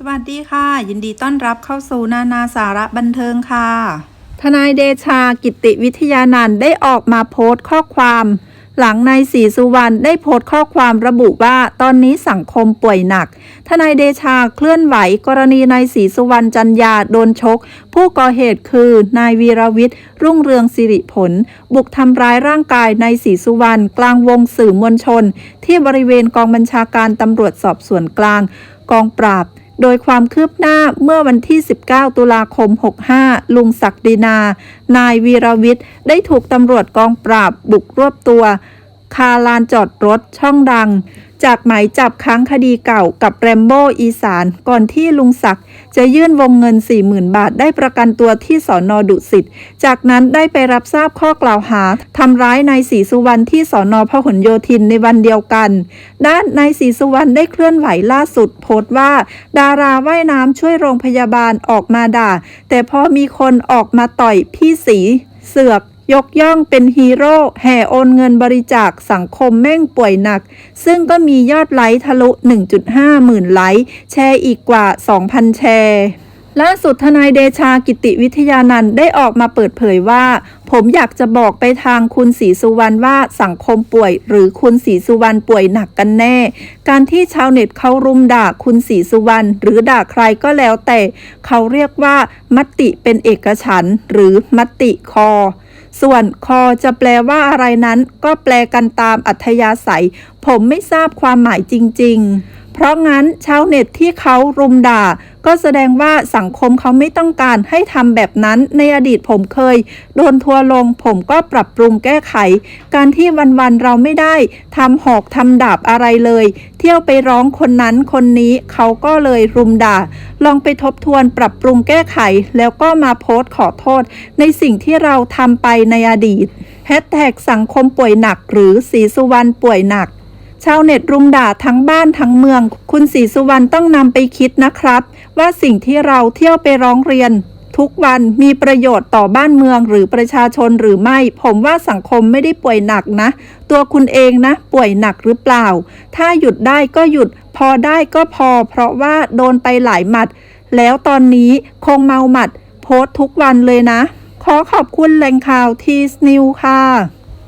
สวัสดีค่ะ ยินดีต้อนรับเข้าสู่นานาสาระบันเทิงค่ะ ทนายเดชากิติวิทยานันท์ได้ออกมาโพสต์ข้อความ หลังนายศรีสุวรรณได้โพสต์ข้อความระบุว่าตอนนี้สังคมป่วยหนัก ทนายเดชาเคลื่อนไหวกรณีนายศรีสุวรรณจันยาโดนชก ผู้ก่อเหตุคือนายวีรวิทย์รุ่งเรืองสิริผล บุกทำร้ายร่างกายนายศรีสุวรรณกลางวงสื่อมวลชน ที่บริเวณกองบัญชาการตำรวจสอบสวนกลาง กองปราบ โดยความคืบหน้าเมื่อวันที่ 19 ตุลาคม 65 ลุงศักดินา นายวีรวิทย์ ได้ถูกตำรวจกองปราบบุกรวบตัว คาลานจอดรถช่องดัง จากหมายจับค้างคดีเก่ากับแรมโบ้อีสาน ก่อนที่ลุงศักดิ์จะยื่นวงเงิน 40,000 บาทได้ประกันตัวที่สอนอดุสิต จากนั้นได้ไปรับทราบข้อกล่าวหาทำร้ายนายศรีสุวรรณที่สอนอพหลโยธินในวันเดียวกัน ด้านนายศรีสุวรรณได้เคลื่อนไหวล่าสุด โพสต์ว่า ดาราว่ายน้ำช่วยโรงพยาบาลออกมาด่า แต่พอมีคนออกมาต่อยพี่สีเสือก ยกย่องเป็นฮีโร่แห่โอนเงินบริจาคสังคมแม่งป่วยหนัก ซึ่งก็มียอดไลค์ทะลุ 1.5 หมื่นไลค์ แชร์อีกกว่า 2,000 แชร์ล่าสุดทนายเดชากิติวิทยานันท์ได้ออกมาเปิดเผยว่า ผมอยากจะบอกไปทางคุณศรีสุวรรณว่าสังคมป่วย หรือคุณศรีสุวรรณป่วยหนักกันแน่ การที่ชาวเน็ตเขารุมด่าคุณศรีสุวรรณหรือด่าใครก็แล้วแต่ เขาเรียกว่า มติเป็นเอกฉันหรือมติคอ ส่วนคอจะแปลว่าอะไรนั้น ก็แปลกันตามอัธยาศัย ผมไม่ทราบความหมายจริง ๆ เพราะงั้นชาวเน็ตที่เขารุมด่า ก็แสดงว่าสังคมเขาไม่ต้องการให้ทำแบบนั้นในอดีตผมเคย โดนทัวร์ลงผมก็ปรับปรุงแก้ไข การที่วันๆเราไม่ได้ทำหอกทำดาบอะไรเลย เที่ยวไปร้องคนนั้นคนนี้เขาก็เลยรุมด่า ลองไปทบทวนปรับปรุงแก้ไข แล้วก็มาโพสต์ขอโทษ ในสิ่งที่เราทำไปในอดีตแฮชแท็กสังคมป่วยหนักหรือสีสุวรรณป่วยหนัก ชาวเน็ตรุมด่าทั้งบ้านทั้งเมือง คุณศรีสุวรรณต้องนำไปคิดนะครับ ว่าสิ่งที่เราเที่ยวไปร้องเรียน ทุกวันมีประโยชน์ต่อบ้านเมืองหรือประชาชนหรือไม่ ผมว่าสังคมไม่ได้ป่วยหนักนะ ตัวคุณเองนะ ป่วยหนักหรือเปล่า ถ้าหยุดได้ก็หยุด พอได้ก็พอ เพราะว่าโดนไปหลายหมัด แล้วตอนนี้คงเมาหมัด โพสทุกวันเลยนะ ขอขอบคุณแหล่งข่าวทีสนิวค่ะ